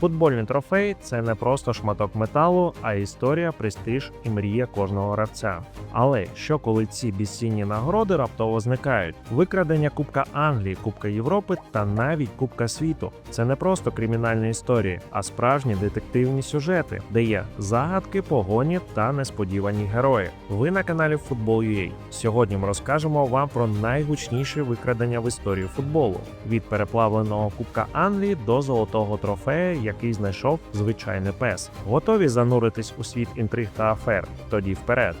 Футбольний трофей це не просто шматок металу, а історія, престиж і мрія кожного гравця. Але що коли ці безцінні нагороди раптово зникають? Викрадення Кубка Англії, Кубка Європи та навіть Кубка світу це не просто кримінальні історії, а справжні детективні сюжети, де є загадки, погоні та несподівані герої. Ви на каналі Football.ua. Сьогодні ми розкажемо вам про найгучніші викрадення в історії футболу від переплавленого Кубка Англії до золотого трофея, який знайшов звичайний пес. Готові зануритись у світ інтриг та афер? Тоді вперед.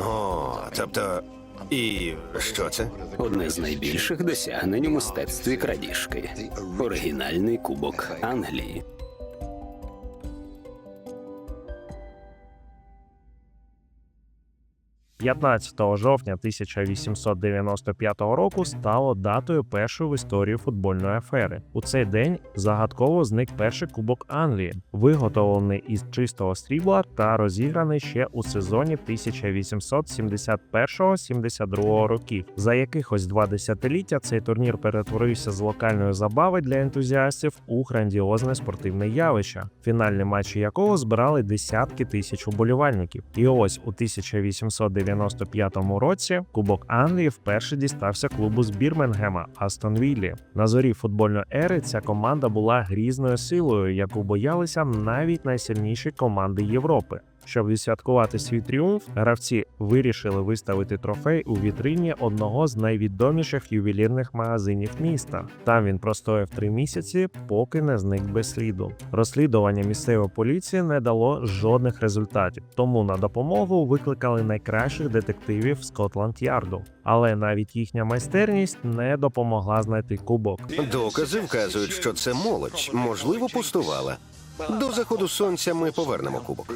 О, тобто. І що це? Одне з найбільших досягнень у мистецтві крадіжки. Оригінальний кубок Англії. 15 жовтня 1895 року стало датою першої в історії футбольної афери. У цей день загадково зник перший кубок Англії, виготовлений із чистого срібла та розіграний ще у сезоні 1871-72 років. За якихось два десятиліття цей турнір перетворився з локальної забави для ентузіастів у грандіозне спортивне явище, фінальні матчі якого збирали десятки тисяч уболівальників. І ось у 1895 році Кубок Англії вперше дістався клубу з Бірмінгема Астон Віллі. На зорі футбольної ери ця команда була грізною силою, яку боялися навіть найсильніші команди Європи. Щоб відсвяткувати свій тріумф, гравці вирішили виставити трофей у вітрині одного з найвідоміших ювелірних магазинів міста. Там він простояв три місяці, поки не зник без сліду. Розслідування місцевої поліції не дало жодних результатів, тому на допомогу викликали найкращих детективів Скотланд-Ярду. Але навіть їхня майстерність не допомогла знайти кубок. Докази вказують, що це молодь, можливо, пустувала. До заходу сонця ми повернемо кубок.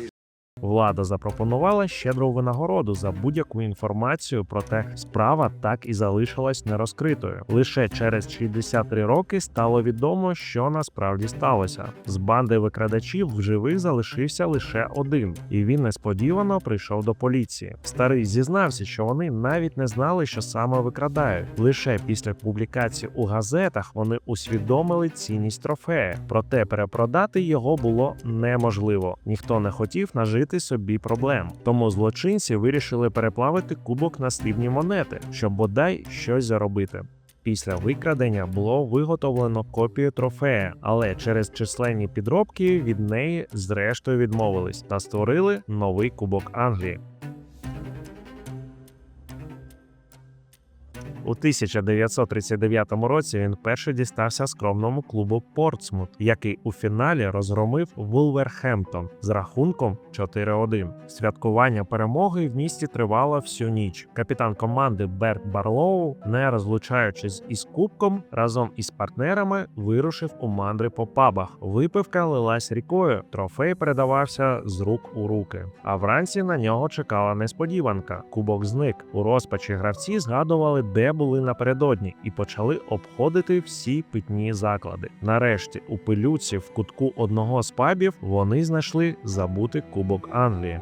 Влада запропонувала щедру винагороду за будь-яку інформацію, проте справа так і залишилась нерозкритою. Лише через 63 роки стало відомо, що насправді сталося. З банди викрадачів в живих залишився лише один, і він несподівано прийшов до поліції. Старий зізнався, що вони навіть не знали, що саме викрадають. Лише після публікації у газетах вони усвідомили цінність трофея, проте перепродати його було неможливо. Ніхто не хотів нажити собі проблем. Тому злочинці вирішили переплавити кубок на срібні монети, щоб бодай щось заробити. Після викрадення було виготовлено копію трофея, але через численні підробки від неї зрештою відмовились та створили новий кубок Англії. У 1939 році він перше дістався скромному клубу Портсмут, який у фіналі розгромив Вулверхемптон з рахунком 4-1. Святкування перемоги в місті тривало всю ніч. Капітан команди Берт Барлоу, не розлучаючись із кубком, разом із партнерами вирушив у мандри по пабах. Випивка лилась рікою, трофей передавався з рук у руки. А вранці на нього чекала несподіванка. Кубок зник. У розпачі гравці згадували, де були напередодні, і почали обходити всі питні заклади. Нарешті, у пилюці в кутку одного з пабів вони знайшли забутий кубок Англії.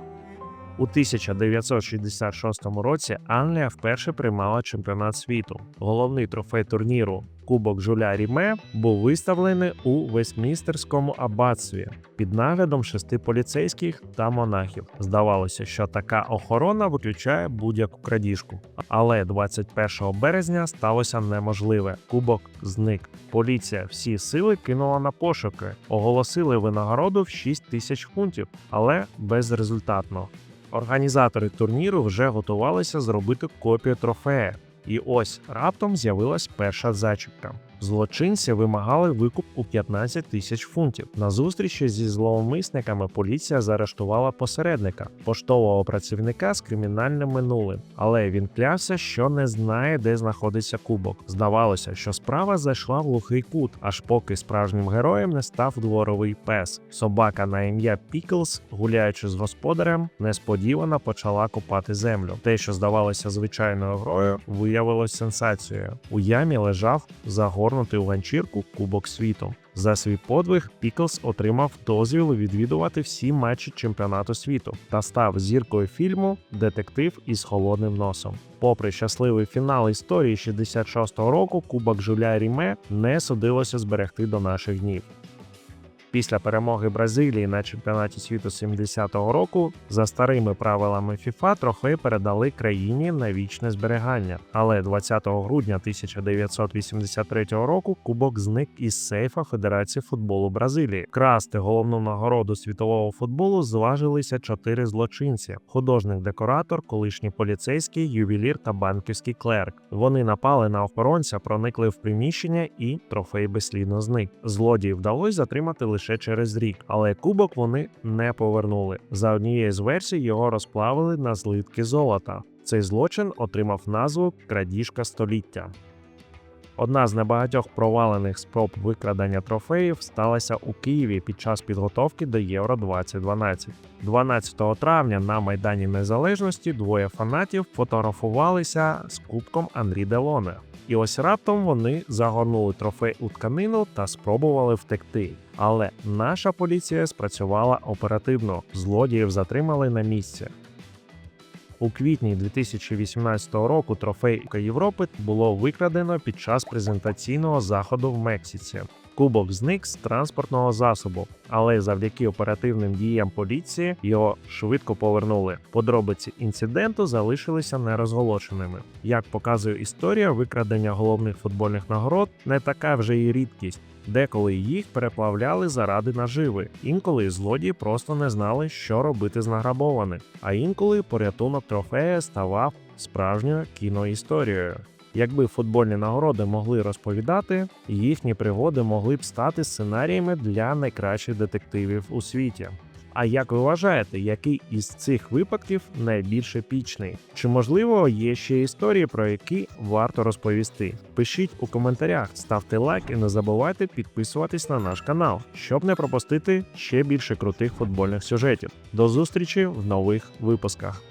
У 1966 році Англія вперше приймала чемпіонат світу. Головний трофей турніру Кубок Жуля Ріме був виставлений у Вестмінстерському аббатстві під наглядом шести поліцейських та монахів. Здавалося, що така охорона виключає будь-яку крадіжку. Але 21 березня сталося неможливе. Кубок зник. Поліція всі сили кинула на пошуки, оголосили винагороду в 6 тисяч фунтів, але безрезультатно. Організатори турніру вже готувалися зробити копію трофея. І ось раптом з'явилась перша зачіпка. Злочинці вимагали викуп у 15 тисяч фунтів. На зустрічі зі зловмисниками поліція заарештувала посередника, поштового працівника з кримінальним минулим. Але він клявся, що не знає, де знаходиться кубок. Здавалося, що справа зайшла в глухий кут, аж поки справжнім героєм не став дворовий пес. Собака на ім'я Піклс, гуляючи з господарем, несподівано почала копати землю. Те, що здавалося звичайною грою, виявилось сенсацією. У ямі лежав загорнутий у ганчірку кубок світу. За свій подвиг Піклс отримав дозвіл відвідувати всі матчі чемпіонату світу та став зіркою фільму Детектив із холодним носом. Попри щасливий фінал історії 66-го року, Кубок Жуля Ріме не судилося зберегти до наших днів. Після перемоги Бразилії на чемпіонаті світу 70-го року за старими правилами ФІФА трофей передали країні на вічне зберігання. Але 20 грудня 1983 року кубок зник із сейфа Федерації футболу Бразилії. Красти головну нагороду світового футболу зважилися чотири злочинці: художник-декоратор, колишній поліцейський, ювелір та банківський клерк. Вони напали на охоронця, проникли в приміщення і трофей безслідно зник. Злодії вдалося затримати лише через рік, але кубок вони не повернули. За однією з версій його розплавили на злитки золота. Цей злочин отримав назву Крадіжка століття. Одна з небагатьох провалених спроб викрадення трофеїв сталася у Києві під час підготовки до Євро 2012. 12 травня на Майдані Незалежності двоє фанатів фотографувалися з кубком Анрі Делоне. І ось раптом вони загорнули трофей у тканину та спробували втекти. Але наша поліція спрацювала оперативно. Злодіїв затримали на місці. У квітні 2018 року трофей Європи було викрадено під час презентаційного заходу в Мексиці. Кубок зник з транспортного засобу, але завдяки оперативним діям поліції його швидко повернули. Подробиці інциденту залишилися нерозголошеними. Як показує історія, викрадення головних футбольних нагород не така вже й рідкість. Деколи їх переплавляли заради наживи, інколи злодії просто не знали, що робити з награбованим, а інколи порятунок трофея ставав справжньою кіноісторією. Якби футбольні нагороди могли розповідати, їхні пригоди могли б стати сценаріями для найкращих детективів у світі. А як ви вважаєте, який із цих випадків найбільш епічний? Чи можливо є ще історії, про які варто розповісти? Пишіть у коментарях, ставте лайк і не забувайте підписуватись на наш канал, щоб не пропустити ще більше крутих футбольних сюжетів. До зустрічі в нових випусках.